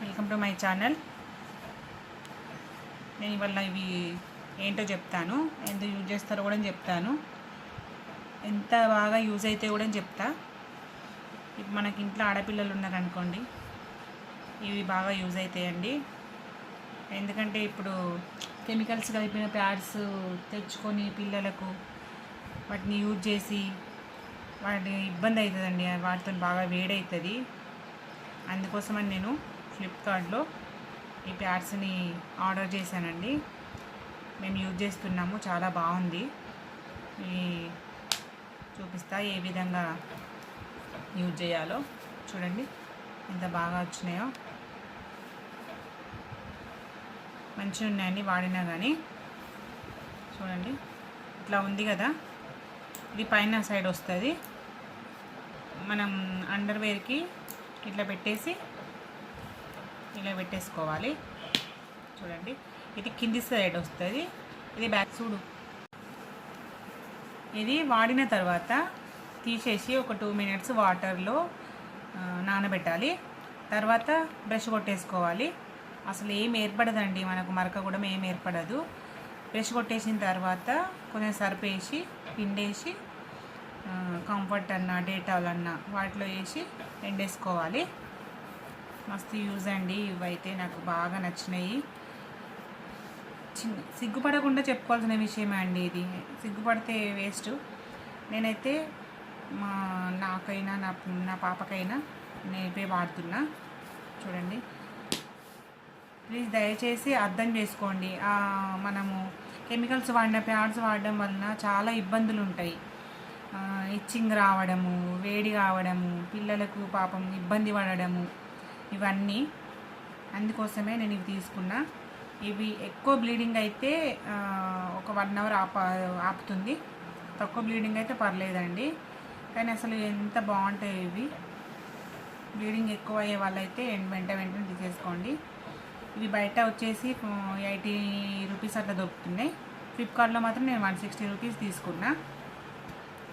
Welcome to my channel. నేను ఇవాళ ఇవి ఏంటో చెప్తాను. ఎంత యూజ్ చేస్తారో కూడా చెప్తాను. ఎంత బాగా యూజ్ అయితే కూడా చెప్తా. ఇప్పుడు మనకి ఇంట్లో ఆడపిల్లలు ఉన్నారనుకోండి ఇవి బాగా యూజ్ అవుతాయండి ఎందుకంటే ఇప్పుడు కెమికల్స్ కలిపిన ప్యాడ్స్ తెచ్చుకొని పిల్లలకు వాటిని యూజ్ చేసి వాటి ఇబ్బంది అవుతుందండి. వాటితో బాగా వేడవుతుంది అందుకోసమని నేను ఫ్లిప్కార్ట్లో ఈ ప్యాడ్స్ని ఆర్డర్ చేశానండి. మేము యూజ్ చేస్తున్నాము. చాలా బాగుంది. ఈ చూపిస్తా ఏ విధంగా యూజ్ చేయాలో. చూడండి. ఎంత బాగా వచ్చినాయో. మంచిగా ఉన్నాయండి వాడినా కానీ చూడండి. ఇట్లా ఉంది కదా. ఇది పైన సైడ్ వస్తుంది. మనం అండర్వేర్కి ఇట్లా పెట్టేసి ఇలా పెట్టేసుకోవాలి. చూడండి. ఇది కింది సైడ్ వస్తుంది. ఇది బ్యాక్ చూడు. ఇది వాడిన తర్వాత తీసేసి ఒక టూ మినిట్స్ వాటర్లో నానబెట్టాలి. తర్వాత బ్రష్ కొట్టేసుకోవాలి. అసలు ఏం ఏర్పడదండి. మనకు మరక కూడా ఏం ఏర్పడదు. బ్రష్ కొట్టేసిన తర్వాత కొంచెం సరిపేసి పిండేసి కంఫర్ట్ అన్న డేటాల్ అన్న వాటిలో వేసి ఎండేసుకోవాలి. మస్తు యూజ్ అండి. ఇవైతే నాకు బాగా నచ్చినాయి. చిన్న సిగ్గుపడకుండా చెప్పుకోవాల్సిన విషయమే అండి ఇది. సిగ్గుపడితే వేస్ట్. నేనైతే మా నాకైనా నా నా పాపకైనా నేపే వాడుతున్నా. చూడండి. ప్లీజ్ దయచేసి అర్థం చేసుకోండి. మనము కెమికల్స్ వాడిన ప్యాడ్స్ వాడడం వలన చాలా ఇబ్బందులు ఉంటాయి. ఇచ్చింగ్ రావడము వేడి కావడము పిల్లలకు పాపం ఇబ్బంది పడడము. ఇవన్నీ. అందుకోసమే నేను ఇవి తీసుకున్నా. ఇవి ఎక్కువ బ్లీడింగ్ అయితే ఒక వన్ అవర్ ఆప ఆపుతుంది. తక్కువ బ్లీడింగ్ అయితే పర్లేదండి. కానీ అసలు ఎంత బాగుంటాయి ఇవి. బ్లీడింగ్ ఎక్కువ అయ్యే వాళ్ళైతే వెంట వెంటనే తీసేసుకోండి. ఇవి బయట వచ్చేసి ఎయిటీ రూపీస్ అట్లా దొరుకుతున్నాయి. ఫ్లిప్కార్ట్లో మాత్రం నేను వన్ సిక్స్టీ రూపీస్ తీసుకున్నా.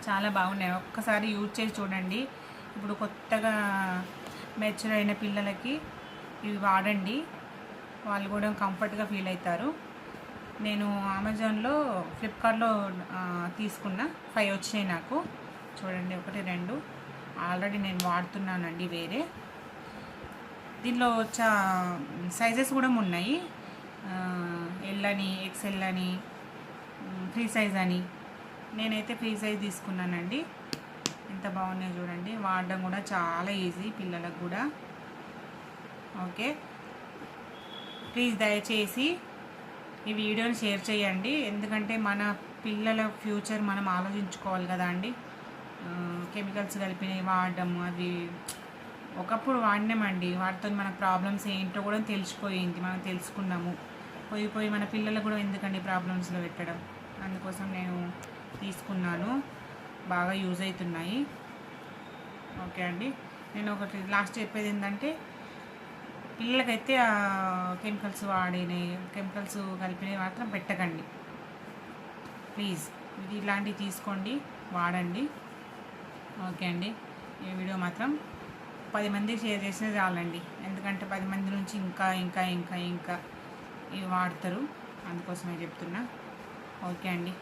చాలా బాగున్నాయి. ఒక్కసారి యూజ్ చేసి చూడండి. ఇప్పుడు కొత్తగా మెచ్యూర్ అయిన పిల్లలకి ఇవి వాడండి. వాళ్ళు కూడా కంఫర్ట్గా ఫీల్ అవుతారు. నేను అమెజాన్లో ఫ్లిప్కార్ట్లో తీసుకున్న ఫైవ్ వచ్చినాయి నాకు. చూడండి ఒకటి రెండు. ఆల్రెడీ నేను వాడుతున్నానండి వేరే. దీనిలో చా సైజెస్ కూడా ఉన్నాయి. ఎల్ అని ఎక్స్ఎల్ అని ఫ్రీ సైజ్ అని. నేనైతే ఫ్రీ సైజ్ తీసుకున్నానండి. ఎంత బాగున్నాయో చూడండి. వాడడం కూడా చాలా ఈజీ పిల్లలకు కూడా. ఓకే. ప్లీజ్ దయచేసి ఈ వీడియోని షేర్ చేయండి. ఎందుకంటే మన పిల్లల ఫ్యూచర్ మనం ఆలోచించుకోవాలి కదా అండి. కెమికల్స్ కలిపినవి వాడడం అది ఒకప్పుడు వాడినామండి. వాటితో మన ప్రాబ్లమ్స్ ఏంటో కూడా తెలిసిపోయింది. మనం తెలుసుకున్నాము. పోయి పోయి మన పిల్లలకు కూడా ఎందుకండి ప్రాబ్లమ్స్లో పెట్టడం? అందుకోసం నేను తీసుకున్నాను. బాగా యూజ్ అవుతున్నాయి. ఓకే అండి. నేను ఒకటి లాస్ట్ చెప్పేది ఏంటంటే పిల్లలకైతే కెమికల్స్ వాడినవి కెమికల్స్ కలిపినవి మాత్రం పెట్టకండి. ప్లీజ్. ఇది ఇలాంటివి తీసుకోండి వాడండి. ఓకే అండి. ఈ వీడియో మాత్రం పది మందికి షేర్ చేసినా చాలండి. ఎందుకంటే పది మంది నుంచి ఇంకా ఇంకా ఇంకా ఇంకా ఇవి వాడతారు. అందుకోసమే చెప్తున్నా. ఓకే అండి.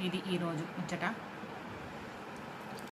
ఇది ఈరోజు ముచ్చట.